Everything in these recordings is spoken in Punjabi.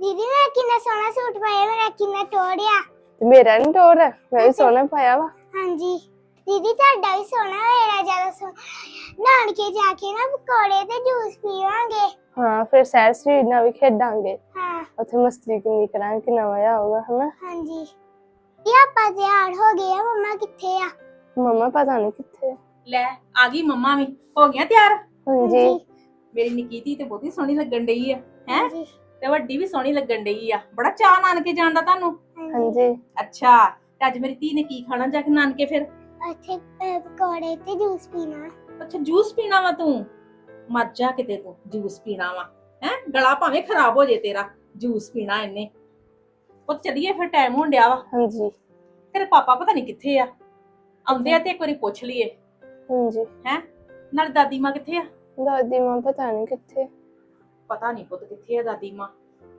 ਦੀਦੀ ਮੈਂ ਕਿੰਨਾ ਸੋਹਣਾ ਸੂਟ ਪਾਇਆ ਮੇਰਾ ਕਿੰਨਾ ਟੋੜਿਆ ਤੇ ਮੇਰਾ ਨਹੀਂ ਟੋਰ ਹੈ ਮੈਂ ਵੀ ਸੋਹਣਾ ਪਾਇਆ ਵਾ। ਹਾਂਜੀ। ਦੀਦੀ ਤੁਹਾਡਾ ਵੀ ਸੋਹਣਾ ਮੇਰਾ ਜ਼ਿਆਦਾ ਸੋਹਣਾ। ਨਾਨਕੇ ਜਾ ਕੇ ਨਾ ਪਕੌੜੇ ਤੇ ਜੂਸ ਪੀਵਾਂਗੇ। ਹਾਂ ਫਿਰ ਸੈਰ ਸਰੀਰ ਨਾਲ ਵੀ ਖੇਡਾਂਗੇ। ਹਾਂ। ਉੱਥੇ ਮਸਤੀ ਕਿੰਨੀ ਕਰਾਂਗੇ ਕਿੰਨਾ ਮਜ਼ਾ ਆਊਗਾ ਹਨਾ? ਹਾਂਜੀ। ਇਹ ਆਪਾਂ ਤਿਆਰ ਹੋ ਗਏ ਆ ਮੰਮਾ ਕਿੱਥੇ ਆ? ਮੰਮਾ ਪਤਾ ਨਹੀਂ ਕਿੱਥੇ ਆ। ਲੈ ਆ ਗਈ ਮੰਮਾ ਵੀ। ਹੋ ਗਿਆ ਤਿਆਰ? ਹਾਂਜੀ। ਮੇਰੀ ਨਿੱਕੀ ਧੀ ਤੇ ਬਹੁਤੀ ਸੋਹਣੀ ਲੱਗਣ ਡਈ ਆ ਹੈ? ਹਾਂਜੀ। ਤੇ ਵੱਡੀ ਵੀ ਸੋਹਣੀ ਲੱਗਣ ਡਈ ਆ। ਬੜਾ ਚਾਅ ਨਾਨਕੇ ਜਾਣ ਦਾ ਤੁਹਾਨੂੰ? ਹਾਂਜੀ। ਅੱਛਾ ਤੇ ਅੱਜ ਮੇਰੀ ਧੀ ਨੇ ਕੀ ਖਾਣਾ ਜਾ ਕੇ ਨਾਨਕੇ ਫਿਰ? ਉੱਥੇ ਅਹ, ਪਕੌੜੇ ਤੇ ਜੂਸ ਪੀਣਾ। ਅੱਛਾ ਜੂਸ ਪੀਣਾ ਵਾ ਤੂੰ? ਮਰ ਜਾ ਕਿਤੇ ਤੂੰ ਜੂਸ ਪੀਣਾ ਵਾ। ਹੈ? ਗਲਾ ਭਾਵੇਂ ਖਰਾਬ ਹੋ ਜੇ ਤੇਰਾ ਜੂਸ ਪੀਣਾ ਇਹਨੇ। ਉਹ ਚੱਲੀਏ ਫਿਰ ਟਾਈਮ ਹੋਣ ਡਿਆ ਵਾ। ਹਾਂਜੀ। ਤੇਰੇ ਪਾਪਾ ਪਤਾ ਨਹੀਂ ਕਿੱਥੇ ਆ। ਆਉਂਦੇ ਆ ਤੇ ਇੱਕ ਵਾਰੀ ਪੁੱਛ ਲਈਏ। ਹਾਂਜੀ। ਨਾਲ ਦਾਦੀ ਮਾਂ ਕਿੱਥੇ ਆ? ਦਾਦੀ ਮਾਂ ਪਤਾ ਨਹੀਂ ਕਿੱਥੇ। ਪਤਾ ਨਹੀਂ ਪੁੱਤ ਕਿੱਥੇ ਆ ਦਾਦੀ ਮਾਂ।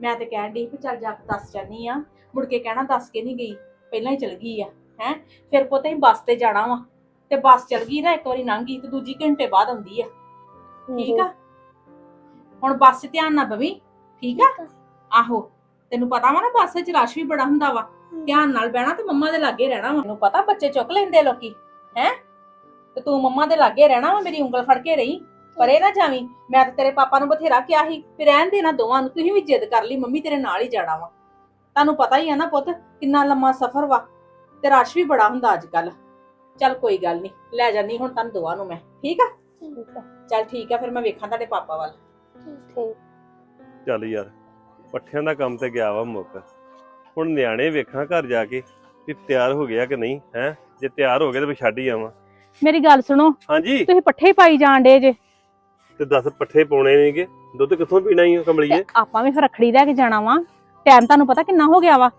ਮੈਂ ਤੇ ਕਹਿਣ ਡਈ ਵੀ ਚੱਲ ਜਾ ਕੇ ਦੱਸ ਜਾਨੀ ਆ। ਮੁੜ ਕੇ ਕਹਿਣਾ ਦੱਸ ਕੇ ਨਹੀਂ ਗਈ ਪਹਿਲਾਂ ਹੀ ਚਲ ਗਈ ਆ ਹੈ। ਫਿਰ ਪੁੱਤ ਅਸੀਂ ਬੱਸ ਤੇ ਜਾਣਾ ਵਾ ਤੇ ਬੱਸ ਚਲ ਗਈ ਨਾ ਇੱਕ ਵਾਰੀ ਲੰਘ ਗਈ ਤੇ ਦੂਜੀ ਘੰਟੇ ਬਾਅਦ ਆਉਂਦੀ ਆ। ਠੀਕ ਆ? ਹੁਣ ਬੱਸ 'ਚ ਧਿਆਨ ਨਾ ਬਵੀ ਠੀਕ ਆ? ਆਹੋ ਤੈਨੂੰ ਪਤਾ ਵਾ ਨਾ ਬੱਸ 'ਚ ਰਸ਼ ਵੀ ਬੜਾ ਹੁੰਦਾ ਵਾ। ਧਿਆਨ ਨਾਲ ਬਹਿਣਾ ਤੇ ਮੰਮਾ ਦੇ ਲਾਗੇ ਰਹਿਣਾ ਵਾ। ਮੈਨੂੰ ਪਤਾ ਬੱਚੇ ਚੁੱਕ ਲੈਂਦੇ ਲੋਕੀ ਹੈ? ਤੇ ਤੂੰ ਮੰਮਾ ਦੇ ਲਾਗੇ ਰਹਿਣਾ ਵਾ ਮੇਰੀ ਉਂਗਲ ਫੜ ਕੇ ਰਹੀ। ਪਰੇ ਨਾ ਜਾਵੀਂ। ਮੈਂ ਤੇ ਤੇਰੇ ਪਾਪਾ ਨੂੰ ਬਥੇਰਾ ਕਿਹਾ ਸੀ ਵੀ ਰਹਿਣ ਦੇਣਾ ਦੋਵਾਂ ਨੂੰ ਤੁਸੀਂ ਵੀ ਜਿੱਦ ਕਰ ਲਈ ਮੰਮੀ ਤੇਰੇ ਨਾਲ ਹੀ ਜਾਣਾ ਵਾ। ਤੁਹਾਨੂੰ ਪਤਾ ਹੀ ਆ ਨਾ ਪੁੱਤ ਕਿੰਨਾ ਲੰਮਾ ਸਫ਼ਰ ਵਾ। ਤੇ ਰਸ਼ ਵੀ ਬੜਾ ਹੁੰਦਾ ਅੱਜ ਕੱਲ ਚੱਲ ਕੋਈ ਗੱਲ ਨਹੀਂ ਲੈ ਜਾਨੀ ਹੁਣ ਤੁਹਾਨੂੰ ਦੋਵਾਂ ਨੂੰ ਮੈਂ। ਠੀਕ ਆ? ਠੀਕ ਆ। ਚੱਲ ਠੀਕ ਆ ਫਿਰ ਮੈਂ ਵੇਖਾਂ ਤੁਹਾਡੇ ਪਾਪਾ ਵੱਲ। ਠੀਕ। ਚੱਲ ਯਾਰ ਪੱਠਿਆਂ ਦਾ ਕੰਮ ਤੇ ਗਿਆ ਵਾ ਮੁੱਕ। ਹੁਣ ਨਿਆਣੇ ਵੇਖਾਂ ਘਰ ਜਾ ਕੇ ਵੀ ਤਿਆਰ ਹੋ ਗਿਆ ਕਿ ਨਹੀਂ ਹੈ? ਜੇ ਤਿਆਰ ਹੋ ਗਏ ਤਾਂ ਮੈਂ ਛੱਡ ਹੀ ਆਵਾਂ। ਮੇਰੀ ਗੱਲ ਸੁਣੋ। ਹਾਂਜੀ। ਤੁਸੀਂ ਪੱਠੇ ਹੀ ਪਾਈ ਜਾਣ ਡੇ ਜੇ। ਤੇ 10 ਪੱਠੇ ਪਾਉਣੇ ਨੇਗੇ ਦੁੱਧ ਕਿੱਥੋਂ ਪੀਣਾ ਹੀ ਕਮਲੀਏ? ਤੇ ਆਪਾਂ ਵੀ ਫਿਰ ਰੱਖੜੀ ਲੈ ਕੇ ਜਾਣਾ ਵਾ। ਟਾਈਮ ਤੁਹਾਨੂੰ ਪਤਾ ਕਿੰਨਾ ਹੋ ਗਿਆ ਵਾ।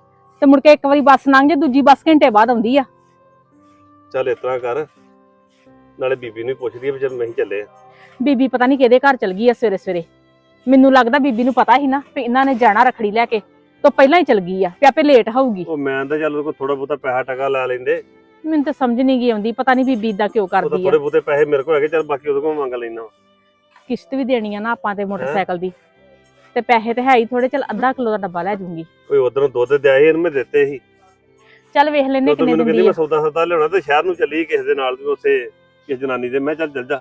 ਤੇ ਮੁੜ ਕੇ ਇੱਕ ਵਾਰੀ ਬੱਸ ਲੰਘ ਜੇ ਦੂਜੀ ਬੱਸ ਘੰਟੇ ਬਾਅਦ ਆਉਂਦੀ ਆ। ਚੱਲ ਇਸ ਤਰ੍ਹਾਂ ਕਰ। ਨਾਲੇ ਬੀਬੀ ਨੂੰ ਵੀ ਪੁੱਛਦੀ ਆ ਵੀ ਜਦ ਮੈਂ ਹੀ ਚੱਲੇ ਆ। ਬੀਬੀ ਪਤਾ ਨਹੀਂ ਕਿਹਦੇ ਘਰ ਚਲ ਗਈ ਆ ਸਵੇਰੇ ਸਵੇਰੇ। ਮੈਨੂੰ ਲੱਗਦਾ ਬੀਬੀ ਨੂੰ ਪਤਾ ਸੀ ਨਾ ਵੀ ਇਹਨਾਂ ਨੇ ਜਾਣਾ ਰੱਖੜੀ ਲੈ ਕੇ। ਤੋਂ ਪਹਿਲਾਂ ਹੀ ਚਲ ਗਈ ਆ ਵੀ ਆਪੇ ਲੇਟ ਹੋਊਗੀ। ਉਹ ਮੈਂ ਤਾਂ ਚੱਲ ਕੋਲ ਥੋੜਾ ਬਹੁਤਾ ਪੈਸਾ ਟਕਾ ਲਾ ਲੈਂਦੇ। ਮੈਨੂੰ ਤਾਂ ਸਮਝ ਨਹੀਂ ਗਈ ਆਉਂਦੀ ਪਤਾ ਨਹੀਂ ਬੀਬੀ ਇਦਾਂ ਕਿਉਂ ਉਹ ਤਾਂ ਕਰਦੀ ਆ। ਥੋੜੇ ਬਹੁਤੇ ਪੈਸੇ ਮੇਰੇ ਕੋਲ ਹੈਗੇ ਚੱਲ ਬਾਕੀ ਉਹਦੇ ਕੋਲ ਮੰਗ ਲੈਣਾ ਕਿਸ਼ਤ ਵੀ ਦੇਣੀ ਆ ਨਾ ਆਪਾਂ ਤੇ ਮੋਟਰਸਾਈਕਲ ਦੀ। ਤੇ ਪੈਸੇ ਤੇ ਹੈ ਹੀ ਥੋੜੇ ਚਲ ਅੱਧਾ ਕਿਲੋ ਦਾ ਡੱਬਾ ਲੈ ਜੂੰਗੀ। ਕੋਈ ਉਧਰੋਂ ਦੁੱਧ ਦਿਆ ਸੀ ਇਹਨੂੰ ਮੈਂ ਦਿੱਤੇ ਸੀ। ਚੱਲ ਵੇਖ ਲੈਨੇ ਕਿੰਨੇ ਮੈਨੂੰ ਕਹਿੰਦੀ ਦਿੰਦੀ ਮੈਂ ਆ। ਸੌਦਾ ਸੌਦਾ ਲਿਆਉਣਾ ਤੇ ਸ਼ਹਿਰ ਨੂੰ ਚੱਲੀ ਕਿਸੇ ਦੇ ਨਾਲ ਤੇ ਉੱਥੇ ਕਿਸੇ ਜਨਾਨੀ ਦੇ। ਮੈਂ ਚੱਲ ਚੱਲ ਜਾ।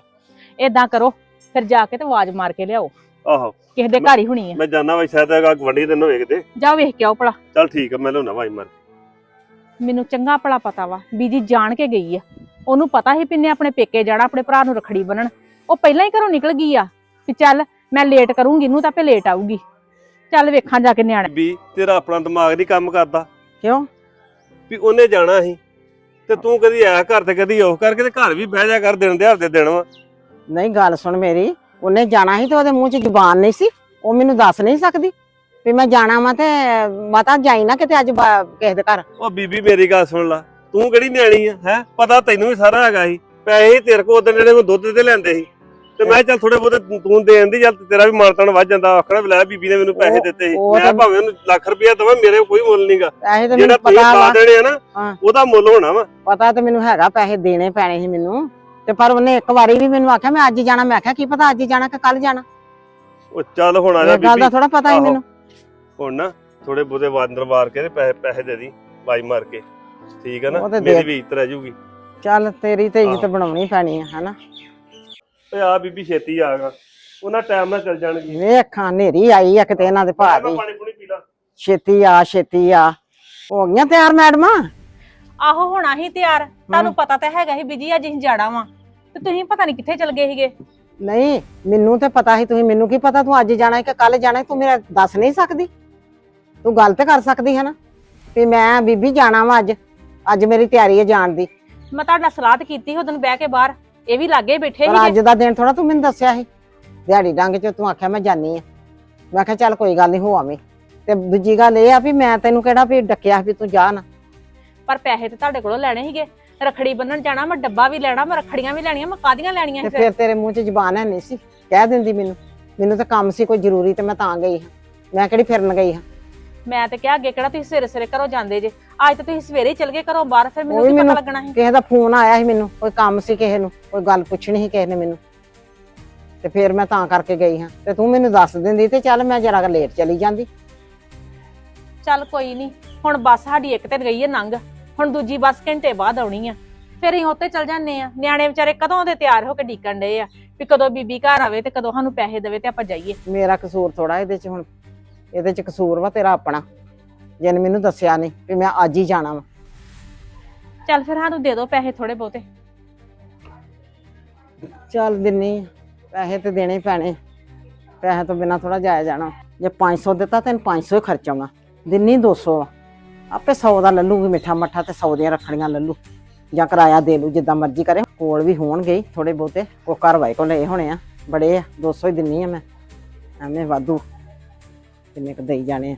ਏਦਾਂ ਕਰੋ ਫਿਰ ਜਾ ਕੇ ਤੇ ਆਵਾਜ਼ ਮਾਰ ਕੇ ਲਿਆਓ। ਆਹੋ। ਕਿਸੇ ਦੇ ਘਰ ਹੀ ਹੋਣੀ ਆ। ਮੈਂ ਜਾਣਾ ਵਾ ਸ਼ਾਇਦ ਹੈਗਾ ਗਵੰਡੀ ਦੇ ਨੂੰ ਵੇਖਦੇ ਜਾ ਵੇਖ ਕੇ ਆਓ ਭਲਾ। ਚੱਲ ਠੀਕ ਆ ਮੈਂ ਲਿਆਉਣਾ ਵਾਈ ਮਰ ਮੈਨੂੰ ਚੰਗਾ ਭਲਾ ਪਤਾ ਵਾ ਬੀਜੀ ਜਾਣ ਕੇ ਗਈ ਆ। ਉਹਨੂੰ ਪਤਾ ਸੀ ਪਿੰਨੇ ਆਪਣੇ ਪੇਕੇ ਜਾਣਾ ਆਪਣੇ ਭਰਾ ਨੂੰ ਰਖੜੀ ਬੰਨਣ। ਉਹ ਪਹਿਲਾਂ ਹੀ ਘਰੋਂ ਨਿਕਲ ਗਈ ਆ ਵੀ ਚੱਲ ਮੈਂ ਲੇਟ ਕਰੂੰਗੀ ਇਹਨੂੰ ਤਾਂ ਆਪੇ ਲੇਟ ਆਊਗੀ। ਚੱਲ ਵੇਖਾਂ ਜਾ ਕੇ ਨਿਆਣੇ। ਵੀ ਤੇਰਾ ਆਪਣਾ ਦਿਮਾਗ ਨਹੀਂ ਕੰਮ ਕਰਦਾ। ਕਿਉਂ? ਵੀ ਉਹਨੇ ਜਾਣਾ ਸੀ ਤੇ ਤੂੰ ਕਦੀ ਆਇਆ ਘਰ ਤੇ ਕਦੀ ਉਹ ਕਰਕੇ ਤੇ ਘਰ ਵੀ ਬਹਿ ਜਾ ਕਰ ਦਿਨ ਦਿਹਾੜ ਦੇ ਦਿਨ ਵਾ। ਨਹੀਂ ਗੱਲ ਸੁਣ ਮੇਰੀ ਉਹਨੇ ਜਾਣਾ ਸੀ ਤੇ ਉਹਦੇ ਮੂੰਹ 'ਚ ਜ਼ੁਬਾਨ ਨਹੀਂ ਸੀ ਉਹ ਮੈਨੂੰ ਦੱਸ ਨਹੀਂ ਸਕਦੀ ਵੀ ਮੈਂ ਜਾਣਾ ਵਾ ਤੇ ਮਾਤਾ ਜਾਈ ਨਾ ਕਿਤੇ ਅੱਜ ਬਾ- ਕਿਸੇ ਦੇ ਘਰ। ਉਹ ਬੀਬੀ ਮੇਰੀ ਗੱਲ ਸੁਣ ਲਾ ਤੂੰ ਕਿਹੜੀ ਨਿਆਣੀ ਆ ਹੈ? ਪਤਾ ਤੈਨੂੰ ਵੀ ਸਾਰਾ ਹੈਗਾ ਸੀ ਪੈਸੇ ਤੇਰੇ ਕੋਲ ਉਦੋਂ ਜਿਹੜੇ ਮੈਂ ਦੁੱਧ ਤੇ ਲੈਂਦੇ ਸੀ। ਤੇ ਮੈਂ ਚੱਲ ਥੋੜੇ ਬਹੁਤੇ ਤੂੰ ਦੇਣ ਦੀ ਚੱਲ ਤੇਰਾ ਵੀ ਮਾਨਤਾਨ ਵੱਧ ਜਾਂਦਾ। ਆਖਣਾ ਵੀ ਲੈ ਬੀਬੀ ਨੇ ਮੈਨੂੰ ਪੈਸੇ ਦਿੱਤੇ ਸੀ। ਮੈਂ ਭਾਵੇਂ ਉਹਨੂੰ ਲੱਖ ਰੁਪਇਆ ਦਵਾਂ ਮੇਰੇ ਕੋਈ ਮੁੱਲ ਨਹੀਂਗਾ। ਜਿਹੜਾ ਤੂੰ ਪਤਾ ਪਾ ਦੇਣੇ ਆ ਨਾ ਹਾਂ। ਉਹਦਾ ਮੁੱਲ ਹੋਣਾ ਵਾ। ਪਤਾ ਤੇ ਮੈਨੂੰ ਹੈਗਾ ਪੈਸੇ ਦੇਣੇ ਪੈਣੇ ਸੀ ਮੈਨੂੰ। ਤੇ ਪਰ ਉਹਨੇ ਇੱਕ ਵਾਰੀ ਵੀ ਮੈਨੂੰ ਆਖਿਆ ਮੈਂ ਅੱਜ ਹੀ ਜਾਣਾ। ਮੈਂ ਆਖਿਆ ਕੀ ਪਤਾ ਅੱਜ ਹੀ ਜਾਣਾ ਕਿ ਕੱਲ ਜਾਣਾ? ਉਹ ਚੱਲ ਹੁਣ ਆ ਜਾ ਗੱਲ ਬੀਬੀ। ਦਾ ਥੋੜਾ ਪਤਾ ਹੀ। ਮੈਨੂੰ। ਹੁਣ ਨਾ ਥੋੜੇ ਬਹੁਤੇ ਵਾਂਦਰ ਮਾਰ ਕੇ ਤੇ ਪੈਸੇ ਪੈਸੇ ਦੇ ਦੀ ਵਾਈ ਮਾਰ ਕੇ। ਠੀਕ ਹੈ ਨਾ ਮੇਰੀ ਵੀ ਇੱਜ਼ਤ ਰਹਿ ਜੂਗੀ ਚੱਲ ਤੇਰੀ ਤੇ ਇੱਜ਼ਤ। ਬਣਾਉਣੀ ਪੈਣੀ ਆ ਹਨਾ? ਓਏ ਆ ਬੀਬੀ ਛੇਤੀ ਆ ਗਾ। ਉਹਨਾਂ ਟਾਈਮ ਨਾਲ ਚੱਲ ਜਾਣਗੇ। ਵੇਖਾਂ ਨੇਰੀ ਆਈ ਆ ਕਿਤੇ ਇਹਨਾਂ ਦੇ ਭਾ ਮੈਂ ਦੀ। ਪਾਣੀ ਪੂਣੀ ਪੀ ਲਾ। ਛੇਤੀ ਆ ਛੇਤੀ ਆ। ਹੋ ਗਈਆਂ ਤਿਆਰ ਮੈਡਮਾਂ? ਆਹੋ ਹੋਣਾ ਹੀ ਤਿਆਰ। ਤੁਹਾਨੂੰ ਪਤਾ ਤਾਂ ਹੈਗਾ ਹੀ ਬੀਜੀ ਅੱਜ ਅਸੀਂ ਜਾਣਾ ਵਾ। ਤੇ ਤੁਸੀਂ ਪਤਾ ਨਹੀਂ ਕਿੱਥੇ ਚਲ ਗਏ ਸੀਗੇ। ਨਹੀਂ ਮੈਨੂੰ ਤੇ ਪਤਾ ਸੀ ਤੁਸੀਂ ਮੈਨੂੰ ਕੀ ਪਤਾ? ਤੂੰ ਅੱਜ ਜਾਣਾ ਹੈ ਕਿ ਕੱਲ ਜਾਣਾ ਹੈ, ਤੂੰ ਮੇਰਾ ਦੱਸ ਨਹੀਂ ਸਕਦੀ? ਤੂੰ ਗੱਲ ਤੇ ਕਰ ਸਕਦੀ ਹੈ ਨਾ? ਵੀ ਮੈਂ ਬੀਬੀ ਜਾਣਾ ਵਾ ਅੱਜ। ਅੱਜ ਮੇਰੀ ਤਿਆਰੀ ਹੈ ਜਾਣ ਦੀ। ਮੈਂ ਤੁਹਾਡੇ ਨਾਲ ਸਲਾਹ ਤੇ ਕੀਤੀ ਉਹਦੋਂ ਬਹਿ ਕੇ ਬਾਹਰ। ਇਹ ਵੀ ਲਾਗੇ ਬੈਠੇ ਪਰ ਸੀਗੇ। ਅੱਜ ਦਾ ਦਿਨ ਥੋੜਾ ਤੂੰ ਮੈਨੂੰ ਦੱਸਿਆ ਸੀ। ਦਿਹਾੜੀ ਡੰਗ ਚ ਤੂੰ ਆਖਿਆ ਮੈਂ ਜਾਨੀ ਆ। ਮੈਂ ਕਿਹਾ ਚੱਲ ਕੋਈ ਗੱਲ ਨਹੀਂ ਹੋ ਆਵੇਂ। ਤੇ ਦੂਜੀ ਗੱਲ ਇਹ ਆ ਵੀ ਮੈਂ ਤੈਨੂੰ ਕਿਹੜਾ ਵੀ ਡੱਕਿਆ ਵੀ ਤੂੰ ਜਾ ਨਾ। ਪਰ ਪੈਸੇ ਤੇ ਤੁਹਾਡੇ ਕੋਲੋਂ ਲੈਣੇ ਸੀਗੇ। ਰਖੜੀ ਬੰਨਣ ਜਾਣਾ ਮੈਂ ਡੱਬਾ ਵੀ ਲੈਣਾ ਮੈਂ ਰਖੜੀਆਂ ਵੀ ਲੈਣੀਆਂ ਮੈਂ ਕਾਦੀਆਂ ਲੈਣੀਆਂ ਤੇ ਸੀ ਫਿਰ ਫਿਰ? ਤੇਰੇ ਮੂੰਹ 'ਚ ਜ਼ਬਾਨ ਹੈ ਨਹੀਂ ਸੀ। ਕਹਿ ਦਿੰਦੀ ਮੈਨੂੰ ਮੈਨੂੰ ਤਾਂ ਕੰਮ ਸੀ ਕੋਈ ਜ਼ਰੂਰੀ ਤੇ ਮੈਂ ਤਾਂ ਗਈ ਹਾਂ। ਮੈਂ ਕਿਹੜੀ ਫਿਰਨ ਗਈ ਹਾਂ? ਮੈਂ ਤੇ ਕਿਹਾ ਅੱਗੇ ਕਿਹੜਾ ਤੁਸੀਂ ਸਵੇਰੇ ਸਵੇਰੇ ਘਰੋਂ ਜਾਂਦੇ ਜੇ। ਅੱਜ ਤਾਂ ਤੁਸੀਂ ਸਵੇਰੇ ਹੀ ਚਲ ਗਏ ਘਰੋਂ ਬਾਹਰ ਫਿਰ ਮੈਨੂੰ ਕੀ ਪਤਾ ਲੱਗਣਾ ਸੀ? ਕਿਸੇ ਦਾ ਫੋਨ ਆਇਆ ਸੀ ਮੈਨੂੰ ਕੋਈ ਕੰਮ ਸੀ ਕਿਸੇ ਨੂੰ ਕੋਈ ਗੱਲ ਪੁੱਛਣੀ ਸੀ ਕਿਸੇ ਨੇ ਮੈਨੂੰ। ਤੇ ਫਿਰ ਮੈਂ ਤਾਂ ਕਰਕੇ ਗਈ ਹਾਂ। ਤੇ ਤੂੰ ਮੈਨੂੰ ਦੱਸ ਦਿੰਦੀ ਤੇ ਚੱਲ ਮੈਂ ਜਰਾ ਲੇਟ ਚਲੀ ਜਾਂਦੀ। ਚੱਲ ਕੋਈ ਨਹੀਂ ਹੁਣ ਬੱਸ ਸਾਡੀ ਇੱਕ ਤੇ ਗਈ ਹੈ ਨੰਗ। ਹੁਣ ਦੂਜੀ ਬੱਸ ਘੰਟੇ ਬਾਅਦ ਆਉਣੀ ਆ। ਫਿਰ ਅਸੀਂ ਉੱਤੇ ਚੱਲ ਜਾਂਦੇ ਆ ਨਿਆਣੇ ਵਿਚਾਰੇ ਕਦੋਂ ਦੇ ਤਿਆਰ ਹੋ ਕੇ ਡੀਕਣ ਡਏ ਆ? ਵੀ ਕਦੋਂ ਬੀਬੀ ਘਰ ਆਵੇ ਤੇ ਕਦੋਂ ਸਾਨੂੰ ਪੈਸੇ ਦੇਵੇ ਤੇ ਆਪਾਂ ਜਾਈਏ। ਮੇਰਾ ਕਸੂਰ ਥੋੜਾ ਇਹਦੇ ਚ ਹੁਣ। ਇਹਦੇ ਚ ਕਸੂਰ ਵਾ ਤੇਰਾ ਆਪਣਾ। ਜਿਹਨੇ ਮੈਨੂੰ ਦੱਸਿਆ ਨਹੀਂ ਵੀ ਮੈਂ ਅੱਜ ਹੀ ਜਾਣਾ ਵਾ। ਚੱਲ ਫਿਰ ਸਾਨੂੰ ਦੇ ਦਿਓ ਪੈਸੇ ਥੋੜੇ ਬਹੁਤੇ। ਚੱਲ ਦਿੰਨੀ ਆਂ। ਪੈਸੇ ਤੇ ਦੇਣੇ ਹੀ ਪੈਣੇ। ਪੈਸੇ ਤੋਂ ਬਿਨਾ ਥੋੜਾ ਜਾਇਆ ਜਾਣਾ। ਜੇ 500 ਦਿੱਤਾ ਤੈਨੂੰ 500 ਹੀ ਖਰਚਾਉਣਾ ਦਿੰਨੀ 200 ਆ। ਆਪੇ 100 ਦਾ ਲੱਲੂਗੀ ਮਿੱਠਾ ਮੱਠਾ ਤੇ 100 ਦੀਆਂ ਰੱਖੜੀਆਂ ਲੱਲੂ। ਜਾਂ ਕਿਰਾਇਆ ਦੇ ਲੂ ਜਿੱਦਾਂ ਮਰਜ਼ੀ ਕਰੇ। ਕੋਲ ਵੀ ਹੋਣਗੇ ਹੀ ਥੋੜੇ ਬਹੁਤੇ। ਉਹ ਘਰਵਾਏ ਕੋਲ ਲਏ ਹੋਣੇ ਆ। ਬੜੇ ਆ। 200 ਹੀ ਦਿੰਨੀ ਆ ਮੈਂ। ਐਵੇਂ ਵਾਧੂ। ਕਿੰਨੇ ਕੁ ਦੇਈ ਜਾਣੇ ਆ।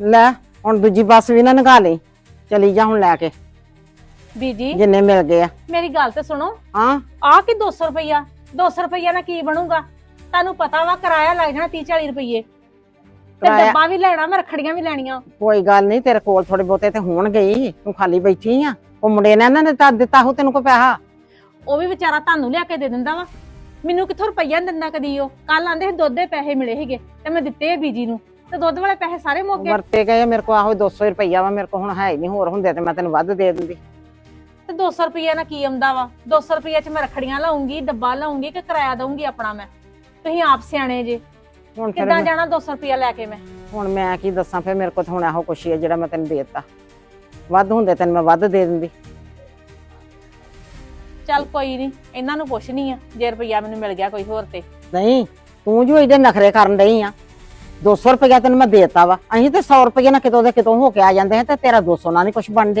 ਲੈ ਹੁਣ ਦੂਜੀ ਬੱਸ ਵੀ ਨਾ ਨਗਾ ਲਈ। ਚਲੀ ਜਾ ਹੁਣ ਲੈ ਕੇ। ਬੀਜੀ ਜਿੰਨੇ ਮਿਲ ਗਏ ਆ। ਮੇਰੀ ਗੱਲ ਤੇ ਸੁਣੋ। ਹਾਂ। ਆ ਕੀ 200 ਰੁਪਈਆ? 200 ਰੁਪਈਆ ਨਾਲ ਕੀ ਬਣੂਗਾ? ਤੁਹਾਨੂੰ ਪਤਾ ਵਾ ਕਿਰਾਇਆ ਲੱਗ ਜਾਣਾ 30 40 ਰੁਪਈਏ। ਤੇ ਕਿਰਾਇਆ- ਡੱਬਾ ਵੀ ਲੈਣਾ ਮੈਂ ਰੱਖੜੀਆਂ ਵੀ ਲੈਣੀਆਂ। ਕੋਈ ਗੱਲ ਨਹੀਂ ਤੇਰੇ ਕੋਲ ਥੋੜੇ ਬਹੁਤੇ ਤੇ ਹੋਣਗੇ ਹੀ ਤੂੰ ਖਾਲੀ ਬੈਠੀ ਆ। ਉਹ ਮੁੰਡੇ ਨੇ ਇਹਨਾਂ ਨੇ ਤਾਂ ਦਿੱਤਾ ਹੋ ਤੈਨੂੰ ਕੋ ਪੈਸਾ। ਉਹ ਵੀ ਵਿਚਾਰਾ ਤੁਹਾਨੂੰ ਲਿਆ ਕੇ ਦੇ ਦਿੰਦਾ ਵਾ। ਮੈਨੂੰ ਕਿੱਥੋਂ ਰੁਪਈਆ ਨੀ ਦਿੰਦਾ ਕਦੀ ਉਹ? ਕੱਲ ਆਂਦੇ ਸੀ ਦੁੱਧ ਦੇ ਪੈਸੇ ਮਿਲੇ ਸੀਗੇ ਤੇ ਮੈਂ ਦਿੱਤੇ ਆ ਬੀਜੀ ਨੂੰ। ਤੇ ਦੁੱਧ ਵਾਲੇ ਪੈਸੇ ਸਾਰੇ ਮੁੱਕ ਗਏ। ਵਰਤੇ ਗਏ ਆ, ਮੇਰੇ ਕੋ ਆਹੋ 200 ਰੁਪਈਆ ਵਾ ਮੇਰੇ ਕੋ ਹੁਣ ਹੈ ਹੀ ਨਹੀਂ ਹੋਰ ਹੁੰਦੇ ਤੇ ਮੈਂ ਤੈਨੂੰ ਵੱਧ ਦੇ ਦਿੰਦੀ। ਤੇ 200 ਰੁਪਈਆ ਨਾਲ ਕੀ ਆਉਂਦਾ ਵਾ? 200 ਰੁਪਈਆ ਚ ਮੈਂ ਰੱਖੜੀਆਂ ਲਾਉਂਗੀ ਡੱਬਾ ਲਾਉਂਗੀ ਕਿ ਕਿਰਾਇਆ ਦਊਂਗੀ ਆਪਣਾ ਮੈਂ? ਤੁਸੀਂ ਆਪ ਸਿਆਣੇ ਜੇ। ਹੁਣ ਫਿਰ ਕਿੱਦਾਂ ਮੈਂ- ਜਾਣਾ 200 ਰੁਪਈਆ ਲੈ ਕੇ ਮੈਂ? ਹੁਣ ਮੈਂ ਕੀ ਦੱਸਾਂ ਫਿਰ ਮੇਰੇ ਕੋ ਤਾਂ ਹੁਣ ਇਹੋ ਕੁਛ ਹੀ ਹੈ ਜਿਹੜਾ ਮੈਂ ਤੈਨੂੰ ਦੇ ਦਿੱਤਾ। ਵੱਧ ਹੁੰਦੇ ਤੈਨੂੰ ਮੈਂ ਵੱਧ ਦੇ ਦਿੰਦੀ। ਚੱਲ ਕੋਈ ਨਹੀਂ ਇਹਨਾਂ ਨੂੰ ਪੁੱਛਣੀ ਆ ਜੇ ਰੁਪਈਆ ਮੈਨੂੰ ਮਿਲ ਗਿਆ ਕੋਈ ਹੋਰ ਤੇ। ਨਹੀਂ ਤੂੰ ਜੋ ਇਹਦੇ ਨਖਰੇ ਕਰਨ ਡਈ ਆ 200 ਰੁਪਈਆ ਤੈਨੂੰ ਮੈਂ ਦੇਤਾ ਵਾ। ਅਸੀਂ ਤੇ 100 ਰੁਪਈਆ ਨਾਲ ਕਿਤੋਂ ਦੇ ਕਿਤੋਂ ਹੋ ਕੇ ਆ ਜਾਂਦੇ ਹਾਂ ਤੇ ਤੇਰਾ 200 ਨਾਲ ਨਹੀਂ ਕੁਛ ਬਣ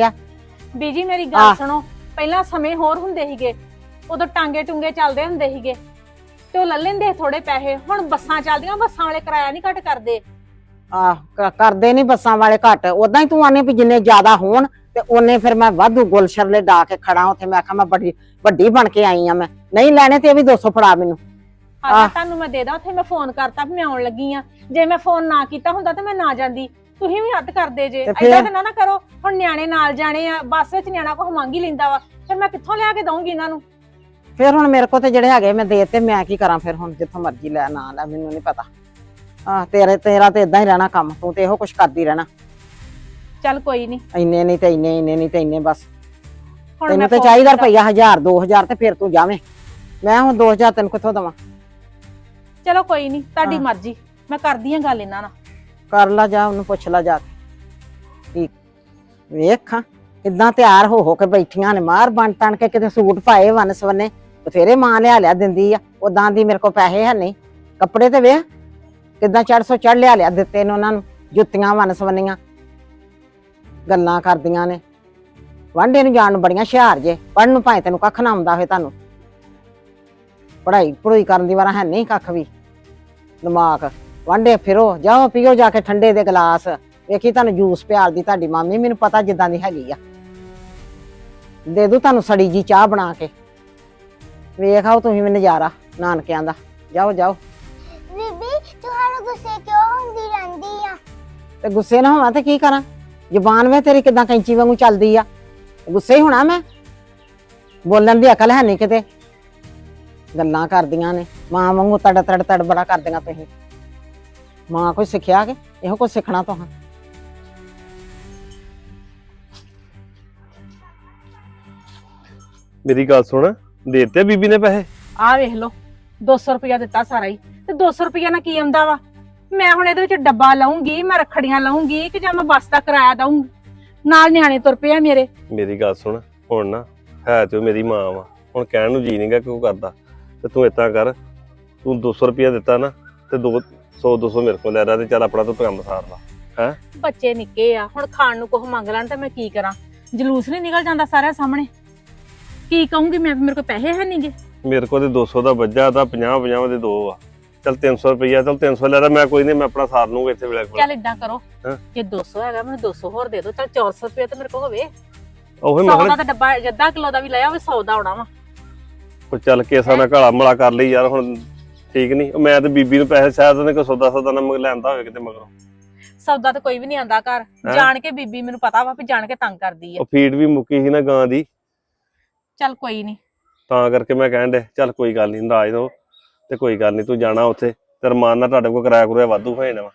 ਬੀਜੀ ਮੇਰੀ ਆਹ। ਗੱਲ ਸੁਣੋ ਪਹਿਲਾਂ ਸਮੇਂ ਹੋਰ ਹੁੰਦੇ ਸੀਗੇ ਉਦੋਂ ਟਾਂਗੇ ਟੁੰਗੇ ਚੱਲਦੇ ਹੁੰਦੇ ਸੀਗੇ। ਤੇ ਉਹ ਲੈ ਲੈਂਦੇ ਥੋੜੇ ਪੈਸੇ ਹੁਣ ਬੱਸਾਂ ਚੱਲਦੀਆਂ ਬੱਸਾਂ ਵਾਲੇ ਕਿਰਾਇਆ ਨਹੀਂ ਘੱਟ ਕਰਦੇ। ਆਹ ਕ- ਕਰਦੇ ਨਹੀਂ ਬੱਸਾਂ ਵਾਲੇ ਘੱਟ। ਉਦਾਂ ਹੀ ਤੂੰ ਆਨੇ ਵੀ ਜਿੰਨੇ ਜ਼ਿਆਦਾ ਹੋਣ ਤੇ ਉਹਨੇ ਫਿਰ ਮੈਂ ਵਾਧੂ ਗੁਲਸ਼ਰਲੇ ਡਾ ਕੇ ਖੜਾ ਉੱਥੇ ਮੈਂ ਆਖਾਂ ਮੈਂ ਬੜੀ ਵੱਡੀ ਬਣ ਕੇ ਆਈ ਆ ਮੈਂ। ਨਹੀਂ ਲੈਣੇ ਤੇ ਇਹ ਵੀ 200 ਫੜਾ ਮੈਨੂੰ। ਹਾਂ ਆਹ। ਤੁਹਾਨੂੰ ਮੈਂ ਦੇ ਦਾਂ ਉੱਥੇ ਮੈਂ ਫੋਨ ਕਰਤਾ ਵੀ ਮੈਂ ਆਉਣ ਲੱਗੀ ਆ ਜੇ ਮੈਂ ਫੋਨ ਨਾ ਕੀਤਾ ਹੁੰਦਾ ਤਾਂ ਮੈਂ ਨਾ ਜਾਂਦੀ। ਤੁਸੀਂ ਵੀ ਹੱਦ ਕਰਦੇ ਜੇ। ਤੇ ਫਿਰ? ਤਾਂ ਨਾ ਨਾ ਕਰੋ ਹੁਣ ਨਿਆਣੇ ਨਾਲ ਜਾਣੇ ਆ ਬੱਸ ਵਿੱਚ ਨਿਆਣਾ ਕੁਝ ਮੰਗ ਹੀ ਲੈਂਦਾ ਵਾ। ਫਿਰ ਮੈਂ ਕਿੱਥੋਂ ਲਿਆ ਕੇ ਦਊਂਗੀ ਇਹਨਾਂ ਨੂੰ? ਫਿਰ ਹੁਣ ਮੇਰੇ ਕੋਲ ਤੇ ਜਿਹੜੇ ਹੈਗੇ ਮੈਂ ਦੇ ਤੇ ਮੈਂ ਕੀ ਕਰਾਂ ਫਿਰ ਹੁਣ ਜਿੱਥੋਂ ਮਰਜ਼ੀ ਲੈ ਨਾ ਲੈ ਮੈਨੂੰ ਨਹੀਂ ਪਤਾ। ਆਹ ਤੇਰੇ ਤੇਰਾ ਤੇ ਇਦਾਂ ਹੀ ਰਹਿਣਾ ਕੰਮ ਤੂੰ ਤੇ ਇਹੋ ਕੁਛ ਕਰਦੀ ਰਹਿਣਾ। ਚੱਲ ਕੋਈ ਨਹੀਂ ਇੰਨੇ ਨਹੀਂ ਤੇ ਇੰਨੇ ਇੰਨੇ ਨਹੀਂ ਤੇ ਇੰਨੇ ਬਸ। ਹੁਣ ਤੈਨੂੰ ਤੇ ਚਾਹੀਦਾ ਕੀਤਾ। ਰੁਪਈਆ 1000 2000 ਤੇ ਫਿਰ ਤੂੰ ਜਾਵੇਂ। ਮੈਂ ਹੁਣ 2000 ਤੈਨੂੰ ਕਿੱਥੋਂ ਦਵਾਂ? ਚਲੋ ਕੋਈ ਨਹੀਂ ਤੁਹਾਡੀ ਹਾਂ। ਮਰਜ਼ੀ। ਮੈਂ ਕਰਦੀ ਆ ਗੱਲ ਇਹਨਾਂ ਨਾਲ। ਕਰ ਲਾ ਜਾ ਉਹਨੂੰ ਪੁੱਛ ਲਾ ਜਾ ਕੇ। ਠੀਕ। ਵੇਖਾਂ ਕਿੱਦਾਂ ਤਿਆਰ ਹੋ ਹੋ ਕੇ ਬੈਠੀਆਂ ਨੇ। ਮਾਰ ਬਣ ਤਣ ਕੇ ਕਿਤੇ ਸੂਟ ਪਾਏ ਵਨ ਸਵੰਨੇ। ਬਥੇਰੇ ਮਾਂ ਲਿਆ ਲਿਆ ਦਿੰਦੀ ਆ। ਉਦਾਂ ਦੀ ਮੇਰੇ ਕੋਲ ਪੈਸੇ ਹੈ ਨਹੀਂ। ਕੱਪੜੇ ਤੇ ਵੇਖ ਕਿੱਦਾਂ 400 ਚੜ ਲਿਆ ਲਿਆ ਦਿੱਤੇ ਨੇ ਉਹਨਾਂ ਨੂੰ। ਜੁੱਤੀਆਂ ਵਨ ਸਵੰਨੀਆਂ। ਗੱਲਾਂ ਕਰਦੀਆਂ ਨੇ। ਵਾਂਡੇ ਨੂੰ ਜਾਣ ਨੂੰ ਬੜੀਆਂ ਹੁਸ਼ਿਆਰ ਜੇ ਪੜਨ ਨੂੰ ਭਾਵੇਂ ਤੈਨੂੰ ਕੱਖ ਨਾ ਆਉਂਦਾ ਹੋਵੇ ਤੁਹਾਨੂੰ। ਪੜ੍ਹਾਈ ਪੜ੍ਹਾਈ ਕਰਨ ਦੀ ਵਾਰਾ ਹੈ ਨਹੀਂ ਕੱਖ ਵੀ। ਦਿਮਾਗ। ਵਾਂਡੇ ਫਿਰੋ ਜਾਓ ਪੀਓ ਜਾ ਕੇ ਠੰਡੇ ਦੇ ਗਲਾਸ। ਵੇਖੀ ਤੁਹਾਨੂੰ ਜੂਸ ਪਿਆਲਦੀ ਤੁਹਾਡੀ ਮਾਮੀ ਮੈਨੂੰ ਪਤਾ ਜਿੱਦਾਂ ਦੀ ਹੈਗੀ ਆ। ਦੇ ਦੂ ਤੁਹਾਨੂੰ ਸੜੀ ਜੀ ਚਾਹ ਬਣਾ ਕੇ। ਵੇਖ ਆਓ ਤੁਸੀਂ ਵੀ ਨਜ਼ਾਰਾ ਨਾਨਕਿਆਂ ਦਾ। ਜਾਓ ਜਾਓ। ਬੀਬੀ ਤੁਹਾਨੂੰ ਗੁੱਸੇ ਕਿਉਂ ਹੁੰਦੀ ਰਹਿੰਦੀ ਆ? ਤੇ ਗੁੱਸੇ ਨਾ ਹੋਵਾਂ ਤੇ ਕੀ ਕਰਾਂ? ਜ਼ੁਬਾਨ ਵੇ ਤੇਰੀ ਕਿਦਾਂ ਕੈਂਚੀ ਵਾਂਗੂ ਚੱਲਦੀ ਆ? ਗੁੱਸੇ ਹੀ ਹੋਣਾ ਮੈਂ? ਬੋਲਣ ਦੀ ਅਕਲ ਹੈ ਨਹੀਂ ਕਿਤੇ। ਗੱਲਾਂ ਕਰਦੀਆਂ ਨੇ ਮਾਂ ਵਾਂਗੂ ਤੜ ਤੜ ਤੜ ਬੜਾ ਕਰਦੀਆਂ ਤੁਸੀਂ। ਮਾਂ ਕੋਈ ਸਿੱਖਿਆ ਕਿ? ਇਹੋ ਕੁਝ ਸਿੱਖਣਾ ਤੁਹਾਂ? ਮੇਰੀ ਗੱਲ ਸੁਣ ਦੇਤੇ ਬੀਬੀ ਨੇ ਪੈਸੇ? ਆਹ ਵੇਖ ਲਓ 200 ਰੁਪਇਆ ਦਿੱਤਾ ਸਾਰਾ ਹੀ। ਤੇ 200 ਰੁਪਇਆ ਨਾਲ ਕੀ ਆਉਂਦਾ ਵਾ? ਮੈਂ ਹੁਣ ਇਹਦੇ ਵਿੱਚ ਡੱਬਾ ਲਾਉਂਗੀ ਮੈਂ ਰੱਖੜੀਆਂ ਲਾਉਂਗੀ ਕਿ ਜਾਂ ਮੈਂ ਬੱਸ ਦਾ ਕਿਰਾਇਆ ਦਊਂਗੀ। ਨਾਲ ਨਿਆਣੇ ਤੁਰ ਪਿਆ ਮੇਰੇ। ਮੇਰੀ ਗੱਲ ਸੁਣ ਹੁਣ ਨਾ ਹੈ ਤੇ ਉਹ ਮੇਰੀ ਮਾਂ ਵਾ। ਹੁਣ ਕਹਿਣ ਨੂੰ ਜੀ ਨਹੀਂਗਾ ਕਿਉਂ ਕਰਦਾ। ਤੇ ਤੂੰ ਇਤਾਂ ਕਰ ਤੂੰ 200 ਰੁਪਇਆ ਦਿੱਤਾ ਨਾ ਤੇ 200 200 ਮੇਰੇ ਕੋਲ ਲੈ ਰਾ ਤੇ ਚੱਲ ਆਪਣਾ ਤੂੰ ਕੰਮ ਸਾਰ ਲਾ। ਬੱਚੇ ਨਿੱਕੇ ਆ ਹੁਣ ਖਾਣ ਨੂੰ ਕੁਝ ਮੰਗ ਲੈਣ ਤਾਂ ਮੈਂ ਕੀ ਕਰਾਂ? ਜਲੂਸ ਨਹੀਂ ਨਿਕਲ ਜਾਂਦਾ ਸਾਰਿਆਂ ਸਾਹਮਣੇ। ਕੀ ਕਹੂੰਗੀ ਮੈਂ ਮੇਰੇ ਕੋਲ ਪੈਸੇ ਹੈ ਨਹੀਂਗੇ ਮੇਰੇ ਕੋਲ ਤੇ 200 ਦਾ ਵੱਜਾ ਤਾਂ 50 50 ਦੇ ਦੋ ਆ। ਚੱਲ 300 ਰੁਪਇਆ ਚੱਲ 300 ਲੈ ਰਾ ਮੈਂ ਕੋਈ ਨਹੀਂ ਮੈਂ ਆਪਣਾ ਸਾਰ ਲੂੰਗਾ ਇੱਥੇ ਵੇਲੇ ਕੋਲ। ਚੱਲ ਇਦਾਂ ਕਰੋ ਹਾਂ। ਜੇ 200 ਹੈਗਾ ਮੈਨੂੰ 200 ਹੋਰ ਦੇ ਦਿਓ ਚੱਲ 400 ਰੁਪਏ ਤੇ ਮੇਰੇ ਕੋਲ ਹੋਵੇ। ਉਹ 100 ਮੈਂ ਦਾ ਕਿਹਾ ਤਾਂ ਡੱਬਾ ਅੱਧਾ ਕਿਲੋ ਦਾ ਵੀ ਲਿਆ ਹੋਵੇ 100 ਦਾ ਆਉਣਾ ਵਾ। ਉਹ ਚੱਲ ਕੇਸਾਂ ਨਾਲ ਘਾਲਾ ਮਲਾ ਕਰ ਲਈ ਯਾਰ ਹੁਣ ਠੀਕ ਨਹੀਂ ਉਹ ਮੈਂ ਤੇ ਬੀਬੀ ਨੂੰ ਪੈਸੇ ਸ਼ਾਇਦ ਉਹਨੇ ਕੋਈ ਸੌਦਾ ਸੌਦਾ ਨਾ ਮੰਗ ਲੈਂਦਾ ਹੋਵੇ ਕਿਤੇ ਮਗਰੋਂ। ਸੌਦਾ ਤਾਂ ਕੋਈ ਵੀ ਨਹੀਂ ਆਂਦਾ ਘਰ। ਹੈਂ? ਜਾਣ ਕੇ ਬੀਬੀ ਮੈਨੂੰ ਪਤਾ ਵਾ ਵੀ ਜਾਣ ਕੇ ਤੰਗ ਕਰਦੀ ਆ। ਉਹ ਫੀਡ ਵੀ ਮੁੱਕੀ ਸੀ ਨਾ ਗਾਂ ਦੀ। ਚੱਲ ਕੋਈ ਨਹੀਂ। ਤਾਂ ਕਰਕੇ ਮੈਂ ਕਹਿਣ ਦੇ ਚੱਲ ਕੋਈ ਗੱਲ ਨਹੀਂ ਨਾਰਾਜ਼ ਹੋ ਤੇ ਕੋਈ ਗੱਲ ਨਹੀਂ ਤੂੰ ਜਾਣਾ ਉੱਥੇ ਤੇ ਰਮਾਨ ਨਾਲ ਤੁਹਾਡੇ ਕੋਲ ਕਿਰਾਇਆ ਕਰੂਆ ਵਾਧੂ ਹੋ ਜਾਣਾ ਵਾ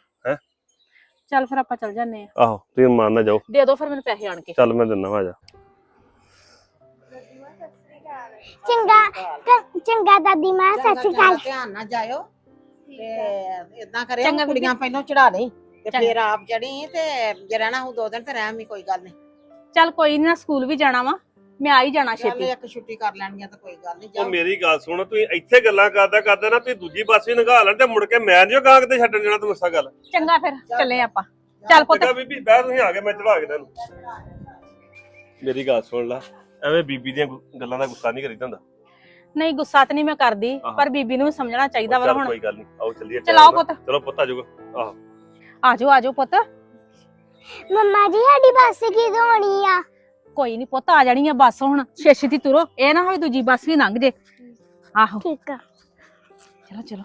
ਚੱਲ ਫਿਰ ਆਪਾਂ ਚੱਲ ਜਾਂਦੇ ਆ ਆਹੋ ਤੁਸੀਂ ਰਮਾਨ ਨਾਲ ਜਾਓ। ਦੇ ਦਿਓ ਫਿਰ ਮੈਨੂੰ ਪੈਸੇ ਆਣ ਕੇ। ਚੱਲ ਮੈਂ ਦਿੰਦਾ ਵਾ ਜਾ। ਚੰਗਾ ਕ- ਚੰਗਾ ਦਾਦੀ ਮਾਂ ਸਤਿ ਸ਼੍ਰੀ ਅਕਾਲ। ਧਿਆਨ ਨਾਲ ਜਾਇਓ। ਤੇ ਇਦਾਂ ਕਰਿਓ ਚੰਗਾ ਬੀਬੀ। ਕੁੜੀਆਂ ਪਹਿਲਾਂ ਚੜਾ ਲਈ ਤੇ। ਫੇਰ ਆਪ ਚੜੀ ਤੇ ਜੇ ਰਹਿਣਾ ਹੋ ਦੋ ਦਿਨ ਤੇ ਰਹਿਮ ਹੀ ਕੋਈ ਗੱਲ ਨਹੀਂ ਚੱਲ ਕੋਈ ਨੀ ਨਾ ਸਕੂਲ ਵੀ ਜਾਣਾ ਵਾ। ਮੈਂ ਆ ਹੀ ਜਾਣਾ ਚੱਲ ਛੇਤੀ। ਇੱਕ ਛੁੱਟੀ ਕਰ ਲੈਣਗੀਆਂ ਤਾਂ ਕੋਈ ਗੱਲ ਨਹੀਂ ਉਹ ਮੇਰੀ ਗੱਲ ਸੁਣ ਤੁਸੀਂ ਇੱਥੇ ਗੱਲਾਂ ਕਰਦਾ ਕਰਦਾ ਨਾ ਤੁਸੀਂ ਦੂਜੀ ਪਾਸੇ ਨਗਾ ਲੈਣ ਤੇ ਮੁੜ ਕੇ ਮੈਂ ਨਹੀਂ ਗਾਂ ਕਿਤੇ ਛੱਡਣ ਜਾਣਾ ਤੂੰ ਗੱਲ। ਚੰਗਾ ਫਿਰ ਚੱਲੇ। ਆਪਾਂ। ਚੱਲ। ਪੁੱਤ। ਚੰਗਾ ਬੀਬੀ ਬਹਿ ਤੁਸੀਂ ਆ ਗਏ ਮੈਂ ਚੜਾ ਕੇ ਤੈਨੂੰ। ਮੇਰੀ ਗੱਲ ਸੁਣ ਲੈ ਐਵੇਂ ਬੀਬੀ ਦੀਆਂ ਗੁ- ਗੱਲਾਂ ਦਾ ਗੁੱਸਾ ਨਹੀਂ ਕਰੀਦਾ ਹੁੰਦਾ। ਨਹੀਂ ਗੁੱਸਾ ਤੇ ਨਹੀਂ ਮੈਂ ਕਰਦੀ ਆਹੋ। ਪਰ ਬੀਬੀ ਨੂੰ ਵੀ ਸਮਝਣਾ ਚਾਹੀਦਾ ਵਾ ਚੱਲ ਹੁਣ। ਕੋਈ ਗੱਲ ਨਹੀਂ ਆਓ ਚੱਲੀਏ ਚਲਾਓ। ਪੁੱਤ। ਚਲੋ ਪੁੱਤ ਆ ਜਾਊਗਾ। ਆਹੋ। ਆਜੋ ਆਜੋ ਪੁੱਤ। ਮੰਮਾ ਜੀ ਸਾਡੀ ਬੱਸ ਕਿਦੋਂ ਆਉਣੀ ਆ? ਕੋਈ ਨਹੀਂ ਪੁੱਤ ਆ ਜਾਣੀ ਆ ਬੱਸ ਹੁਣ ਛੇਛੀ ਦੀ ਤੁਰੋ ਇਹ ਨਾ ਹੋਵੇ ਦੂਜੀ ਬੱਸ ਵੀ ਲੰਘ ਜੇ। ਆਹੋ। ਠੀਕ ਆ। ਚਲੋ ਚਲੋ।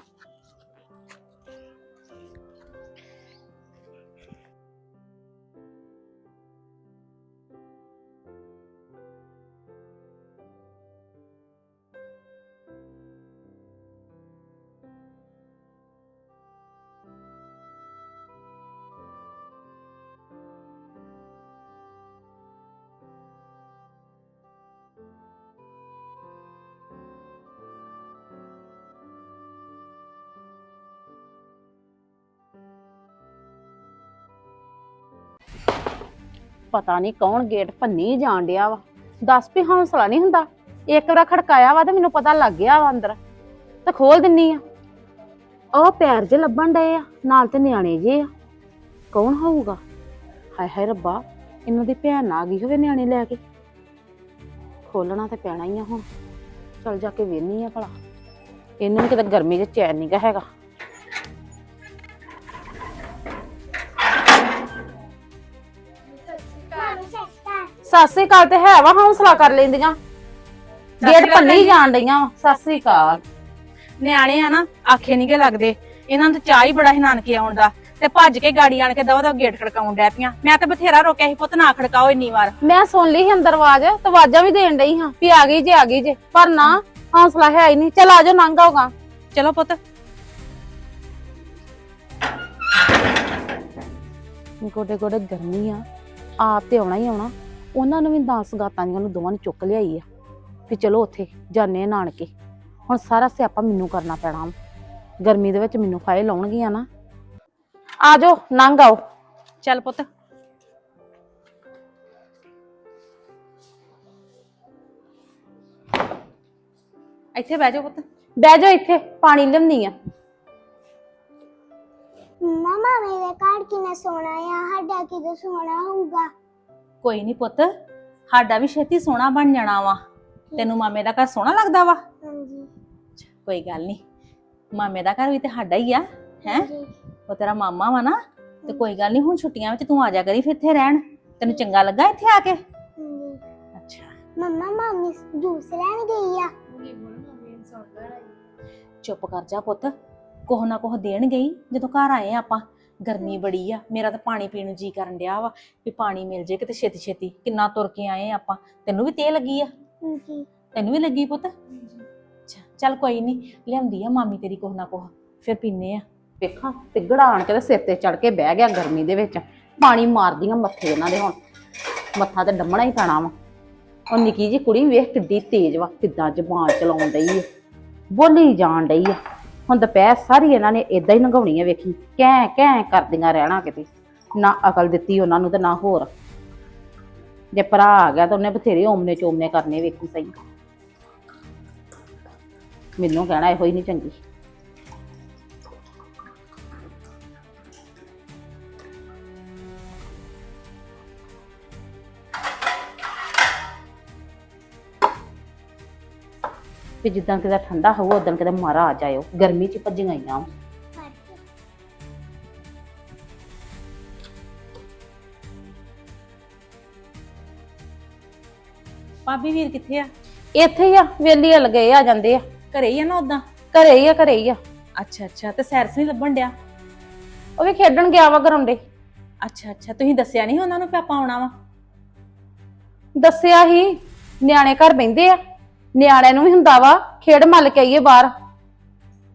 ਪਤਾ ਨਹੀਂ ਕੌਣ ਗੇਟ ਭੰਨੀ ਜਾਣ ਡਿਆ ਵਾ। ਦੱਸ ਵੀ ਹੌਸਲਾ ਨਹੀਂ ਹੁੰਦਾ। ਇੱਕ ਵਾਰ ਖੜਕਾਇਆ ਵਾ ਤੇ ਮੈਨੂੰ ਪਤਾ ਲੱਗ ਗਿਆ ਵਾ ਅੰਦਰ। ਤੇ ਖੋਲ ਦਿੰਨੀ ਆ। ਉਹ ਪੈਰ ਜੇ ਲੱਭਣ ਡਏ ਆ, ਨਾਲ ਤੇ ਨਿਆਣੇ ਜੇ ਆ। ਕੌਣ ਹੋਊਗਾ? ਹਾਏ ਹਾਏ ਰੱਬਾ, ਇਹਨਾਂ ਦੀ ਭੈਣ ਆ ਗਈ ਹੋਵੇ ਨਿਆਣੇ ਲੈ ਕੇ। ਖੋਲਣਾ ਤੇ ਪੈਣਾ ਹੀ ਆ ਹੁਣ। ਚਲ ਜਾ ਕੇ ਵੇਹਨੀ ਆ ਭਲਾ। ਇਹਨੂੰ ਵੀ ਕਿਤੇ ਗਰਮੀ 'ਚ ਚੈਨ ਨਹੀਂ ਗਾ ਹੈਗਾ। ਸਤਿ ਸ੍ਰੀ ਅਕਾਲ ਤੇ ਹੈ ਵਾ ਹੌਸਲਾ ਕਰ ਲੈਂਦੀਆਂ। ਗੇਟ ਭੰਨੀ ਜਾਣ ਡਈਆਂ ਵਾ। ਸਤਿ ਸ੍ਰੀ ਅਕਾਲ। ਨਿਆਣੇ ਆ ਨਾ ਆਖੇ ਨਹੀਂ ਗੇ ਲੱਗਦੇ। ਇਹਨਾਂ ਨੂੰ ਤਾਂ ਚਾਹ ਹੀ ਬੜਾ ਹੀ ਨਾਨਕੇ ਆਉਣ ਦਾ। ਤੇ ਭੱਜ ਕੇ ਗਾੜੀ ਆਣ ਕੇ ਦਵਾ ਦਾ ਗੇਟ ਖੜਕਾਉਣ ਡੈ ਪਈਆਂ। ਮੈਂ ਤਾਂ ਬਥੇਰਾ ਰੋਕਿਆ ਸੀ ਪੁੱਤ ਨਾ ਖੜਕਾਓ ਇੰਨੀ ਵਾਰ। ਮੈਂ ਸੁਣ ਲਈ ਸੀ ਅੰਦਰ ਆਵਾਜ਼ ਤੇ ਆਵਾਜ਼ਾਂ ਵੀ ਦੇਣ ਡਈ ਹਾਂ ਵੀ ਆ ਗਈ ਜੇ ਆ ਗਈ ਜੇ। ਪਰ ਨਾ ਹੌਸਲਾ ਹੈ ਹੀ ਨਹੀਂ। ਚਲ ਆ ਜਾਓ ਨੰਗ ਆਉਗਾ ਚਲੋ ਪੁੱਤ। ਗੋਡੇ ਗੋਡੇ ਗਰਮੀ ਆ। ਆਪ ਤੇ ਆਉਣਾ ਹੀ ਆਉਣਾ। ਉਹਨਾਂ ਨੂੰ ਵੀ ਦਾਸ ਗਾਤਾਂ ਦੀਆਂ ਨੂੰ ਦੋਵਾਂ ਨੂੰ ਚੁੱਕ ਲਿਆਈ ਆ ਵੀ ਚਲੋ ਉੱਥੇ ਜਾਣੇ ਆ ਨਾਨਕੇ। ਹੁਣ ਸਾਰਾ ਸਿਆਪਾ ਮੈਨੂੰ ਕਰਨਾ ਪੈਣਾ ਵਾ। ਗਰਮੀ ਦੇ ਵਿੱਚ ਮੈਨੂੰ ਫਾਇਲ ਲਾਉਣਗੀਆਂ ਨਾ। ਆ ਜਾਓ ਨੰਗ ਆਓ। ਚੱਲ ਪੁੱਤ। ਇੱਥੇ ਬਹਿ ਜਾਓ ਪੁੱਤ। ਬਹਿ ਜਾਓ ਇੱਥੇ ਪਾਣੀ ਲਿਆਉਂਦੀ ਆ। ਮਮਾ ਮੇਰੇ ਘਰ ਕਿੰਨਾ ਸੋਹਣਾ ਆ ਸਾਡਾ ਕਿਦੋਂ ਸੋਹਣਾ ਹੋਊਗਾ? ਕੋਈ ਨਹੀਂ ਪੁੱਤ ਸਾਡਾ ਵੀ ਛੇਤੀ ਸੋਹਣਾ ਬਣ ਜਾਣਾ ਵਾ। ਤੈਨੂੰ ਮਾਮੇ ਦਾ ਘਰ ਸੋਹਣਾ ਲੱਗਦਾ ਵਾ? ਹਾਂਜੀ। ਕੋਈ ਗੱਲ ਨਹੀਂ ਮਾਮੇ ਦਾ ਘਰ ਵੀ ਤੇ ਸਾਡਾ ਹੀ ਆ ਹੈ? ਉਹ ਤੇਰਾ ਮਾਮਾ ਵਾ ਨਾ ਤੇ ਕੋਈ ਗੱਲ ਨਹੀਂ ਹੁਣ ਛੁੱਟੀਆਂ ਵਿੱਚ ਤੂੰ ਆ ਜਾ ਕਰੀ ਫਿਰ ਇੱਥੇ ਰਹਿਣ। ਤੈਨੂੰ ਚੰਗਾ ਲੱਗਾ ਇੱਥੇ ਆ ਕੇ? ਹਾਂਜੀ। ਅੱਛਾ। ਮੰਮਾ ਮਾਮੀ ਜੂਸ ਲੈਣ ਗਈ ਆ। ਚੁੱਪ ਕਰ ਜਾ ਪੁੱਤ ਕੋਹ ਨਾ ਕੋਹ ਦੇਣ ਗਈ ਜਦੋਂ ਘਰ ਆਏ ਆਪਾਂ। ਗਰਮੀ ਬੜੀ ਆ ਮੇਰਾ ਤਾਂ ਪਾਣੀ ਪੀਣ ਨੂੰ ਜੀ ਕਰਨ ਡਿਆ ਵਾ ਵੀ ਪਾਣੀ ਮਿਲ ਜੇ ਕਿਤੇ ਛੇਤੀ ਛੇਤੀ। ਕਿੰਨਾ ਤੁਰ ਕੇ ਆਏ ਆ ਆਪਾਂ। ਤੈਨੂੰ ਵੀ ਤੇ ਲੱਗੀ ਆ? ਹਾਂਜੀ। ਤੈਨੂੰ ਵੀ ਲੱਗੀ ਪੁੱਤ? ਅੱਛਾ ਚੱਲ ਕੋਈ ਨਹੀਂ ਲਿਆਉਂਦੀ ਆ ਮਾਮੀ ਤੇਰੀ ਕੋਹ ਨਾ ਕੋਹ ਫਿਰ ਪੀਨੇ ਆ। ਵੇਖਾਂ ਪਿੱਗੜਾ ਆਣ ਕੇ ਤੇ ਸਿਰ ਤੇ ਚੜ ਕੇ ਬਹਿ ਗਿਆ ਗਰਮੀ ਦੇ ਵਿੱਚ। ਪਾਣੀ ਮਾਰਦੀਆਂ ਮੱਥੇ ਇਹਨਾਂ ਦੇ ਹੁਣ। ਮੱਥਾ ਤੇ ਡੰਮਣਾ ਹੀ ਪੈਣਾ ਵਾ। ਉਹ ਨਿੱਕੀ ਜੀ ਕੁੜੀ ਵੇਖ ਕਿੱਡੀ ਤੇਜ਼ ਵਾ ਕਿੱਦਾਂ ਜ਼ਬਾਨ ਚਲਾਉਣ ਡਈ ਆ। ਬੋਲੀ ਜਾਣ ਡਈ ਆ। ਹੁਣ ਦੁਪਹਿਰ ਸਾਰੀ ਇਹਨਾਂ ਨੇ ਇਦਾਂ ਹੀ ਲੰਘਾਉਣੀ ਆ ਵੇਖੀ। ਕੈਂ ਕੈਂ ਕਰਦੀਆਂ ਰਹਿਣਾ ਕਿਤੇ। ਨਾ ਅਕਲ ਦਿੱਤੀ ਉਹਨਾਂ ਨੂੰ ਤੇ ਨਾ ਹੋਰ। ਜੇ ਭਰਾ ਆ ਗਿਆ ਤਾਂ ਉਹਨੇ ਬਥੇਰੇ ਓਮਨੇ ਚੋਮਨੇ ਕਰਨੇ ਵੇਖੀ ਸਹੀ। ਮੈਨੂੰ ਕਹਿਣਾ ਇਹੋ ਹੀ ਨਹੀਂ ਚੰਗੀ। ਵੀ ਜਿੱਦਾਂ ਕਿਤੇ ਠੰਡਾ ਹੋਊ ਉਦੋਂ ਕਿਤੇ ਮਾਰਾ ਆ ਜਾਇਓ। ਗਰਮੀ ਚ ਭੱਜੀਆਂ ਆਈਆਂ। ਭਾਬੀ ਵੀਰ ਕਿੱਥੇ ਆ? ਇੱਥੇ ਹੀ ਆ ਵੇਲੀ ਹਲ ਗਏ ਆ ਜਾਂਦੇ ਆ। ਘਰੇ ਹੀ ਆ ਨਾ ਉਦਾਂ ਘਰੇ ਹੀ ਆ ਘਰੇ ਹੀ ਆ। ਅੱਛਾ ਅੱਛਾ ਤੇ ਸੈਰਸ ਨਹੀਂ ਲੱਭਣ ਡਿਆ? ਉਹ ਵੀ ਖੇਡਣ ਗਿਆ ਵਾ ਗਰਾਉਂਡੇ ਅੱਛਾ ਅੱਛਾ ਤੁਸੀਂ ਦੱਸਿਆ ਨਹੀਂ ਉਹਨਾਂ ਨੂੰ ਕਿ ਆਪਾਂ ਆਉਣਾ ਵਾ? ਦੱਸਿਆ ਹੀ ਨਿਆਣੇ ਘਰ ਬਹਿੰਦੇ ਆ। ਨਿਆਣਿਆਂ ਨੂੰ ਵੀ ਹੁੰਦਾ ਵਾ ਖੇਡ ਮੱਲ ਕੇ ਆਈਏ ਬਾਹਰ।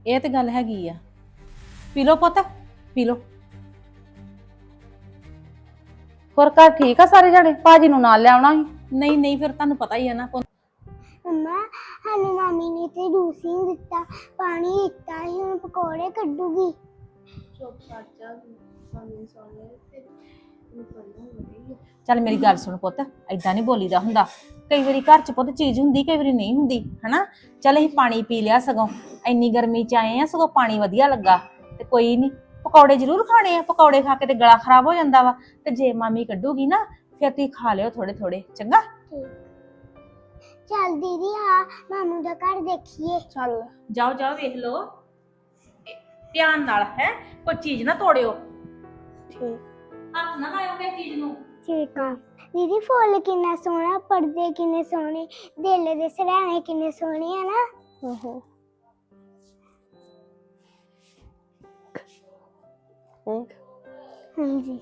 ਇਹ ਤੇ ਗੱਲ ਹੈਗੀ ਆ। ਪੀ ਲਓ ਪੁੱਤ ਪੀ ਲਓ। ਹੋਰ ਘਰ ਠੀਕ ਆ ਸਾਰੇ ਜਣੇ? ਭਾਜੀ ਨੂੰ ਨਾਲ ਲਿਆਉਣਾ ਸੀ। ਨਹੀਂ ਨਹੀਂ ਫਿਰ ਤੁਹਾਨੂੰ ਪਤਾ ਹੀ ਆ ਨਾ ਪੁੱਤ। ਮੰਮਾ ਸਾਨੂੰ ਮਾਮੀ ਨੇ ਤੇ ਜੂਸ ਹੀ ਨੀ ਦਿੱਤਾ ਪਾਣੀ ਦਿੱਤਾ ਹੁਣ ਪਕੌੜੇ ਕੱਢੂਗੀ। ਚੱਲ ਮੇਰੀ ਗੱਲ ਸੁਣ ਪੁੱਤ ਐਦਾਂ ਨਹੀਂ ਬੋਲੀਦਾ ਹੁੰਦਾ। ਕਈ ਵਾਰੀ ਘਰ 'ਚ ਪੁੱਤ ਚੀਜ਼ ਹੁੰਦੀ ਕਈ ਵਾਰੀ ਨਹੀਂ ਹੁੰਦੀ ਹਨਾ? ਚੱਲ ਅਸੀਂ ਪਾਣੀ ਪੀ ਲਿਆ ਸਗੋਂ ਇੰਨੀ ਗਰਮੀ 'ਚ ਆਏ ਆ ਸਗੋਂ ਪਾਣੀ ਵਧੀਆ ਲੱਗਾ ਤੇ ਕੋਈ ਨਹੀਂ ਪਕੌੜੇ ਜ਼ਰੂਰ ਖਾਣੇ ਆ ਪਕੌੜੇ ਖਾ ਕੇ ਤੇ ਗਲਾ ਖਰਾਬ ਹੋ ਜਾਂਦਾ ਵਾ ਤੇ ਜੇ ਮਾਮੀ ਕੱਢੂਗੀ ਨਾ ਫਿਰ ਤੁਸੀਂ ਖਾ ਲਿਓ ਥੋੜੇ ਥੋੜੇ ਚੰਗਾ? ਚੱਲ ਦੀਦੀ ਆ ਮਾਮੂ ਦਾ ਘਰ ਦੇਖੀਏ। ਚੱਲ ਜਾਓ ਜਾਓ ਵੇਖ ਲਓ। ਧਿਆਨ ਨਾਲ ਹੈ ਕੋਈ ਚੀਜ਼ ਨਾ ਤੋੜਿਓ। ਠੀਕ। ਹੱਥ ਨਾ ਲਾਇਓ ਕਿਸੇ ਚੀਜ਼ ਨੂੰ। ਠੀਕ ਆ। ਦੀਦੀ ਫੁੱਲ ਕਿੰਨਾ ਸੋਹਣਾ ਪਰਦੇ ਕਿੰਨੇ ਸੋਹਣੇ ਦੇਲੇ ਦੇ ਸਰਾਣੇ ਕਿੰਨੇ ਸੋਹਣੇ ਆ ਨਾ। ਹੂੰ ਹੂੰ। ਹਾਂਜੀ।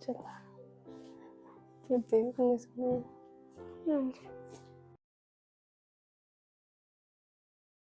ਚਲ। ਤੇ ਵੀ ਕਿੰਨੇ ਸੋਹਣੇ ਆ। ਹਾਂਜੀ।